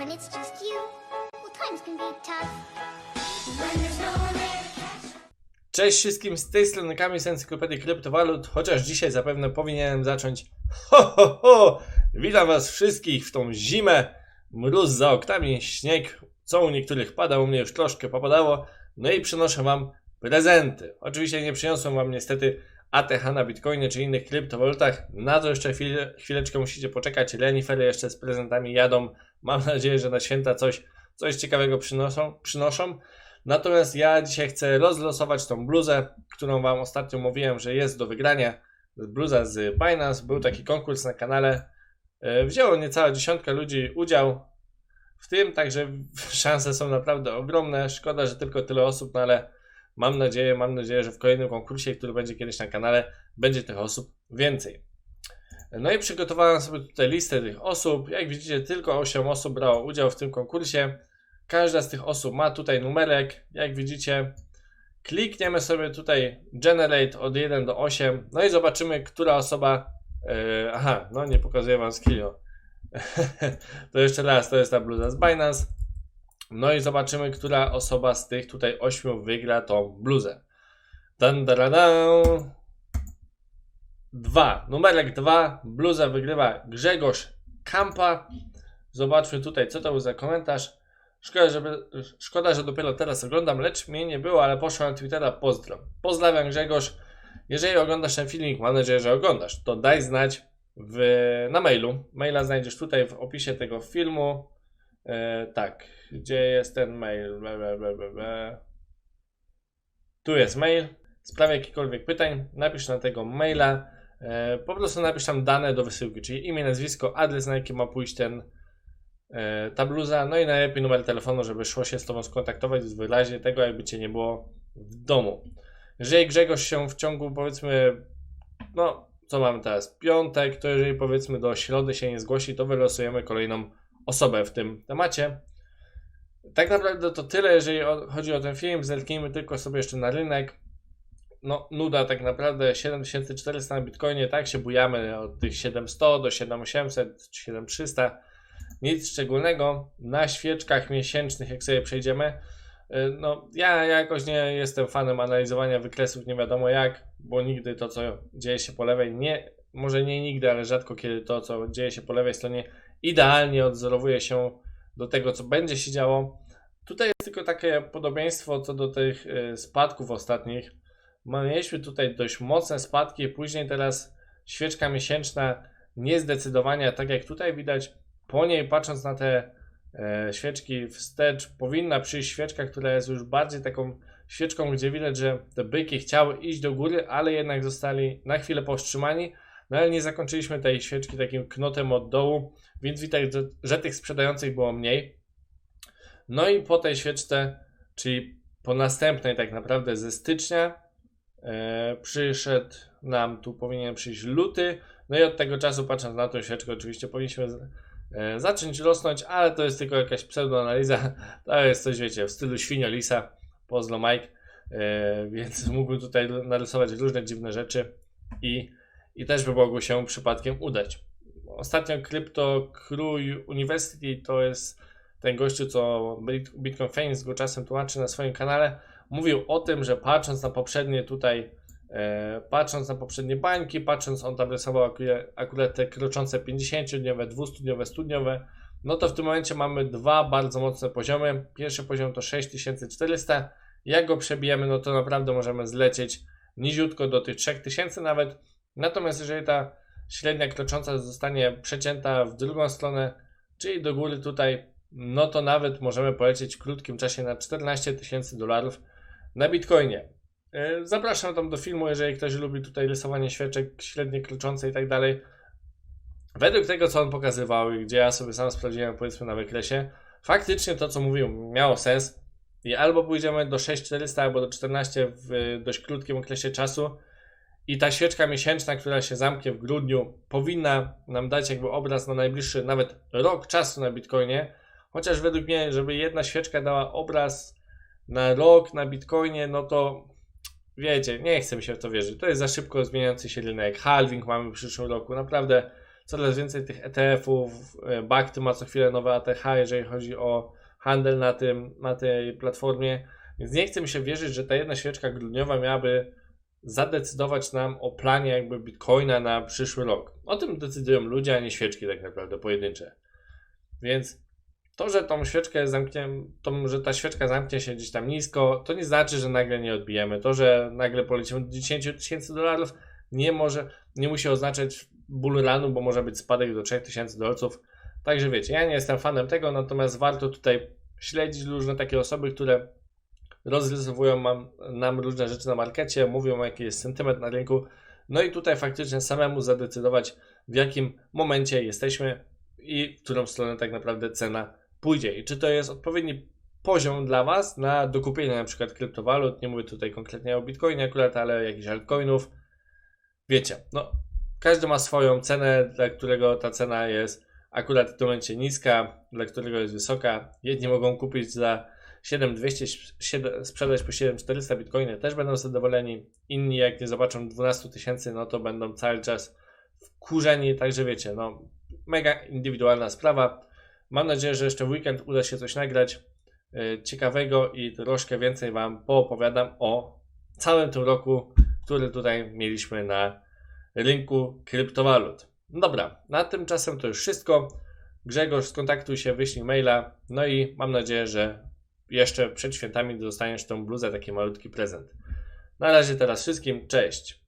When it's just you, well, times can be tough. No Cześć wszystkim z tej strony Kamil z Encyklopedii Kryptowalut, chociaż dzisiaj zapewne powinienem zacząć ho ho ho! Witam was wszystkich w tą zimę, mróz za oknami, śnieg, co u niektórych pada, u mnie już troszkę popadało, no i przynoszę wam prezenty. Oczywiście nie przyniosłem wam niestety ATH na Bitcoinie czy innych kryptowalutach, na to jeszcze chwilę, chwileczkę musicie poczekać, renifery jeszcze z prezentami jadą, mam nadzieję, że na święta coś, coś ciekawego przynoszą, przynoszą. Natomiast ja dzisiaj chcę rozlosować tą bluzę, którą Wam ostatnio mówiłem, że jest do wygrania. Bluza z Binance. Był taki konkurs na kanale. E, Wzięło niecała dziesiątka ludzi udział w tym, także szanse są naprawdę ogromne. Szkoda, że tylko tyle osób, no ale mam nadzieję, mam nadzieję, że w kolejnym konkursie, który będzie kiedyś na kanale, będzie tych osób więcej. No i przygotowałem sobie tutaj listę tych osób. Jak widzicie, tylko 8 osób brało udział w tym konkursie. Każda z tych osób ma tutaj numerek. Jak widzicie, klikniemy sobie tutaj Generate od 1 do 8. No i zobaczymy, która osoba. e, aha, no nie pokazuję wam skillu. to jeszcze raz, to jest ta bluza z Binance. No i zobaczymy, która osoba z tych tutaj 8 wygra tą bluzę. Dan, dan, dan, dan. 2. Numerek 2. Bluza wygrywa Grzegorz Kampa. Zobaczmy tutaj, co to był za komentarz. Szkoda, żeby, szkoda, że dopiero teraz oglądam, lecz mnie nie było, ale poszłem na Twittera, pozdro. Pozdrawiam Grzegorz. Jeżeli oglądasz ten filmik, mam nadzieję, że oglądasz, to daj znać w, na mailu. Maila znajdziesz tutaj w opisie tego filmu. E, tak, gdzie jest ten mail? Ble, ble, ble, ble. Tu jest mail. W sprawie jakichkolwiek pytań, napisz na tego maila. E, po prostu napisz tam dane do wysyłki, czyli imię, nazwisko, adres, na jaki ma pójść ten, e, ta bluza, no i najlepiej numer telefonu, żeby szło się z Tobą skontaktować w razie tego, jakby Cię nie było w domu. Jeżeli Grzegorz się w ciągu, powiedzmy, no, co mamy teraz, piątek, to jeżeli powiedzmy do środy się nie zgłosi, to wylosujemy kolejną osobę w tym temacie. Tak naprawdę to tyle, jeżeli chodzi o ten film. Zerknijmy tylko sobie jeszcze na rynek. No, nuda tak naprawdę. 7400 na Bitcoinie, tak się bujamy od tych 700 do 7800, 7300. Nic szczególnego. Na świeczkach miesięcznych, jak sobie przejdziemy, y, no ja jakoś nie jestem fanem analizowania wykresów, nie wiadomo jak, bo nigdy to, co dzieje się po lewej, nie, może nie nigdy, ale rzadko kiedy to, co dzieje się po lewej stronie, idealnie odzorowuje się do tego, co będzie się działo. Tutaj jest tylko takie podobieństwo co do tych y, spadków ostatnich. Mieliśmy tutaj dość mocne spadki, później teraz świeczka miesięczna niezdecydowania, tak jak tutaj widać. Po niej patrząc na te e, świeczki wstecz, powinna przyjść świeczka, która jest już bardziej taką świeczką, gdzie widać, że te byki chciały iść do góry, ale jednak zostali na chwilę powstrzymani. No ale nie zakończyliśmy tej świeczki takim knotem od dołu, więc widać, że, tych sprzedających było mniej. No i po tej świeczce, czyli po następnej tak naprawdę ze stycznia, e, przyszedł nam, tu powinien przyjść luty, no i od tego czasu patrząc na tą świeczkę oczywiście powinniśmy z- e, zacząć rosnąć, ale to jest tylko jakaś pseudoanaliza, to jest coś wiecie, w stylu świnio lisa, pozdro Mike, e, więc mógłbym tutaj narysować różne dziwne rzeczy i, i też by mogło się przypadkiem udać. Ostatnio Crypto Crew University to jest ten gościu, co Bit- Bitcoin Fans go czasem tłumaczy na swoim kanale, mówił o tym, że patrząc na poprzednie tutaj, e, patrząc na poprzednie bańki, patrząc, on tam rysował akurat, akurat te kroczące 50-dniowe, 200-dniowe, 100-dniowe, no to w tym momencie mamy dwa bardzo mocne poziomy. Pierwszy poziom to 6400. Jak go przebijemy, no to naprawdę możemy zlecieć niziutko do tych 3000 nawet. Natomiast jeżeli ta średnia krocząca zostanie przecięta w drugą stronę, czyli do góry tutaj, no to nawet możemy polecieć w krótkim czasie na 14 tysięcy dolarów na Bitcoinie. Yy, Zapraszam tam do filmu, jeżeli ktoś lubi tutaj rysowanie świeczek średnie kroczące i tak dalej. Według tego, co on pokazywał i gdzie ja sobie sam sprawdziłem, powiedzmy na wykresie, faktycznie to, co mówił, miało sens. I albo pójdziemy do 6400, albo do 14 w y, dość krótkim okresie czasu. I ta świeczka miesięczna, która się zamknie w grudniu, powinna nam dać jakby obraz na najbliższy nawet rok czasu na Bitcoinie. Chociaż według mnie, żeby jedna świeczka dała obraz na rok na Bitcoinie, no to wiecie, nie chcę mi się w to wierzyć. To jest za szybko zmieniający się rynek. Halving mamy w przyszłym roku. Naprawdę coraz więcej tych ETF-ów, e, Bakty ma co chwilę nowe ATH, jeżeli chodzi o handel na, tym, na tej platformie, więc nie chcę mi się wierzyć, że ta jedna świeczka grudniowa miałaby zadecydować nam o planie jakby Bitcoina na przyszły rok. O tym decydują ludzie, a nie świeczki tak naprawdę pojedyncze. Więc to, że tą świeczkę zamknie, to, że ta świeczka zamknie się gdzieś tam nisko, to nie znaczy, że nagle nie odbijemy. To, że nagle polecimy do 10 tysięcy dolarów, nie może, nie musi oznaczać bull runu, bo może być spadek do 3000 dolców. Także wiecie, ja nie jestem fanem tego, natomiast warto tutaj śledzić różne takie osoby, które rozrysowują nam, różne rzeczy na markecie, mówią jaki jest sentyment na rynku. No i tutaj faktycznie samemu zadecydować, w jakim momencie jesteśmy i w którą stronę tak naprawdę cena pójdzie. I czy to jest odpowiedni poziom dla Was na dokupienie na przykład kryptowalut. Nie mówię tutaj konkretnie o Bitcoinie akurat, ale jakichś altcoinów. Wiecie, no każdy ma swoją cenę, dla którego ta cena jest akurat w tym momencie niska, dla którego jest wysoka. Jedni mogą kupić za 7200, siedem- sprzedać po 7400 bitcoiny, też będą zadowoleni. Inni jak nie zobaczą 12 tysięcy, no to będą cały czas wkurzeni, także wiecie, no mega indywidualna sprawa. Mam nadzieję, że jeszcze w weekend uda się coś nagrać e, ciekawego i troszkę więcej Wam poopowiadam o całym tym roku, który tutaj mieliśmy na rynku kryptowalut. Dobra, na tymczasem to już wszystko. Grzegorz, skontaktuj się, wyślij maila. No i mam nadzieję, że jeszcze przed świętami dostaniesz tą bluzę, taki malutki prezent. Na razie teraz wszystkim, cześć!